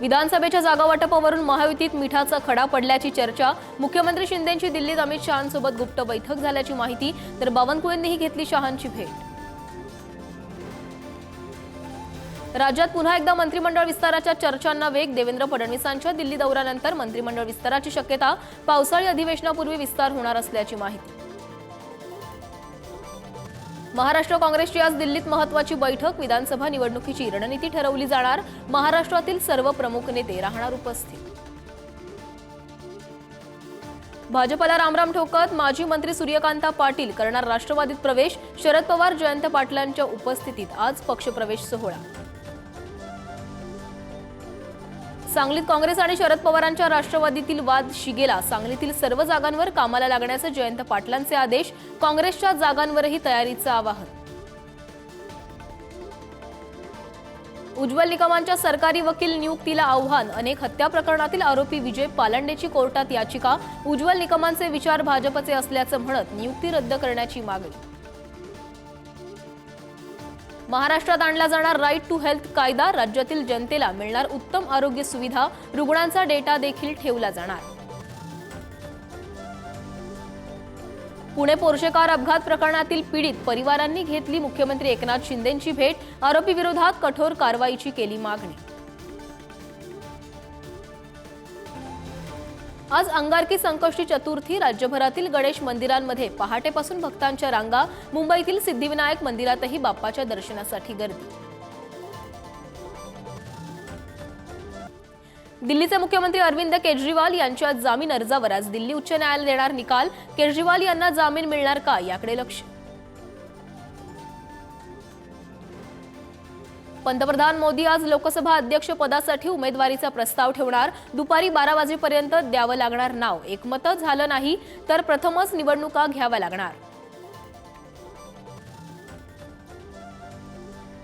विधानसभेच्या जागा वाटपावरून महायुतीत मिठाचा खडा पडल्याची चर्चा मुख्यमंत्री शिंदेंची दिल्लीत अमित शहांसोबत गुप्त बैठक झाल्याची माहिती तर बावनकुळेंनीही घेतली शहांची भेट. राज्यात पुन्हा एकदा मंत्रिमंडळ विस्ताराच्या चर्चांना वेग देवेंद्र फडणवीसांच्या दिल्ली दौऱ्यानंतर मंत्रिमंडळ विस्ताराची शक्यता पावसाळी अधिवेशनापूर्वी विस्तार होणार असल्याची माहिती. महाराष्ट्र काँग्रेसची आज दिल्लीत महत्वाची बैठक. विधानसभा निवडणुकीची रणनीती ठरवली जाणार. महाराष्ट्रातील सर्व प्रमुख नेते राहणार उपस्थित. भाजपला रामराम ठोकत माजी मंत्री सूर्यकांता पाटील करणार राष्ट्रवादीत प्रवेश. शरद पवार जयंत पाटलांच्या उपस्थितीत आज पक्षप्रवेश सोहळा. सांगलीत काँग्रेस आणि शरद पवारांच्या राष्ट्रवादीतील वाद शिगेला सांगलीतील सर्व जागांवर कामाला लागण्याचे जयंत पाटलांचे आदेश काँग्रेसच्या जागांवरही तयारीचं आवाहन. उज्ज्वल निकमांच्या सरकारी वकील नियुक्तीला आव्हान अनेक हत्या प्रकरणातील आरोपी विजय पालंडेची कोर्टात याचिका उज्ज्वल निकमांचे विचार भाजपचे असल्याचं म्हणत नियुक्ती रद्द करण्याची मागणी. महाराष्ट्रात आणला जाणार राईट टू हेल्थ कायदा राज्यातील जनतेला मिळणार उत्तम आरोग्य सुविधा रुग्णांचा डेटा देखील ठेवला जाणार. पुणे पोर्शेकार अपघात प्रकरणातील पीडित परिवारांनी घेतली मुख्यमंत्री एकनाथ शिंदेंची भेट आरोपी विरोधात कठोर कारवाईची केली मागणी. आज अंगारकी संकष्टी चतुर्थी राज्यभरातील गणेश मंदिरांमध्ये पहाटेपासून भक्तांच्या रांगा मुंबईतील सिद्धिविनायक मंदिरातही बाप्पाच्या दर्शनासाठी गर्दी. दिल्लीचे मुख्यमंत्री अरविंद केजरीवाल यांच्या जामीन अर्जावर आज दिल्ली उच्च न्यायालय देणार निकाल केजरीवाल यांना जामीन मिळणार का याकडे लक्ष. पंतप्रधान मोदी आज लोकसभा अध्यक्ष पदासाठी उमेदवारीचा प्रस्ताव ठेवणार. दुपारी बारा वाजेपर्यंत द्यावं लागणार नाव. एकमत झालं नाही तर प्रथमच निवडणुका घ्याव्या लागणार.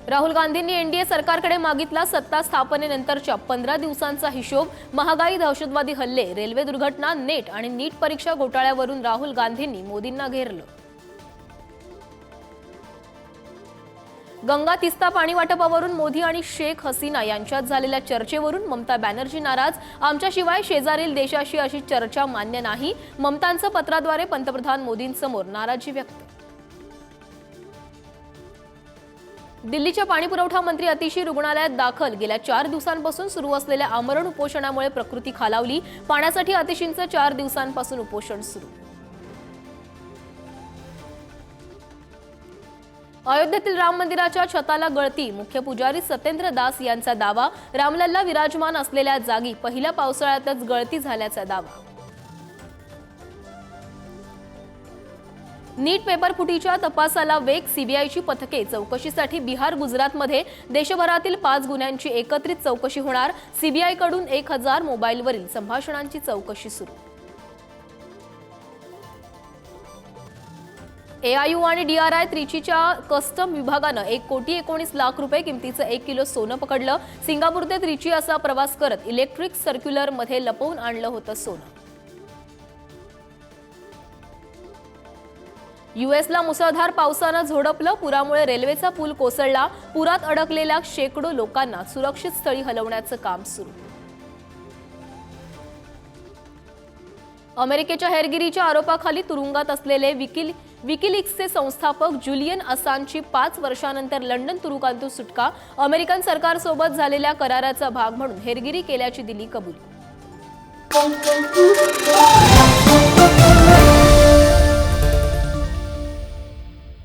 राहुल गांधींनी एनडीए सरकारकडे मागितला सत्ता स्थापनेनंतरच्या पंधरा दिवसांचा हिशोब. महागाई दहशतवादी हल्ले रेल्वे दुर्घटना नेट आणि नीट परीक्षा घोटाळ्यावरून राहुल गांधींनी मोदींना घेरलं. गंगा तिस्ता पाणी वाटपावरून मोदी आणि शेख हसीना यांच्यात झालेल्या चर्चेवरून ममता बॅनर्जी नाराज. आमच्याशिवाय शेजारील देशाशी अशी चर्चा मान्य नाही. ममतांचं पत्राद्वारे पंतप्रधान मोदींसमोर नाराजी व्यक्त. दिल्लीच्या पाणीपुरवठा मंत्री अतिशी रुग्णालयात दाखल. गेल्या चार दिवसांपासून सुरू असलेल्या आमरण उपोषणामुळे प्रकृती खालावली. पाण्यासाठी अतिशींचं चार दिवसांपासून उपोषण सुरू. अयोध्येतील राम मंदिराच्या छताला गळती. मुख्य पुजारी सत्येंद्र दास यांचा दावा रामलल्ला विराजमान असलेल्या जागी पहिल्या पावसाळ्यातच गळती झाल्याचा दावा. नीट पेपर फुटीच्या तपासाला वेग सीबीआयची पथके. चौकशीसाठी बिहार गुजरातमध्ये देशभरातील पाच गुन्ह्यांची एकत्रित चौकशी होणार. सीबीआयकडून एक हजार मोबाईलवरील संभाषणांची चौकशी सुरू. एआययू आणि डी आर आय त्रिचीच्या कस्टम विभागानं एक कोटी एकोणीस लाख रुपये किमतीचं एक किलो सोनं पकडलं. सिंगापूर ते त्रिची असा प्रवास करत इलेक्ट्रिक सर्क्युलरमध्ये लपवून आणलं होतं सोनं. युएसला मुसळधार पावसानं झोडपलं पुरामुळे रेल्वेचा पूल कोसळला. पुरात अडकलेल्या शेकडो लोकांना सुरक्षित स्थळी हलवण्याचं काम सुरू. अमेरिकेच्या हेरगिरीच्या आरोपाखाली तुरुंगात असलेले विकिल विकिलिक्सचे संस्थापक जुलियन असांची पाच वर्षानंतर लंडन तुरुकांतून सुटका अमेरिकन सरकारसोबत झालेल्या कराराचा भाग म्हणून हेरगिरी केल्याची दिली कबुली.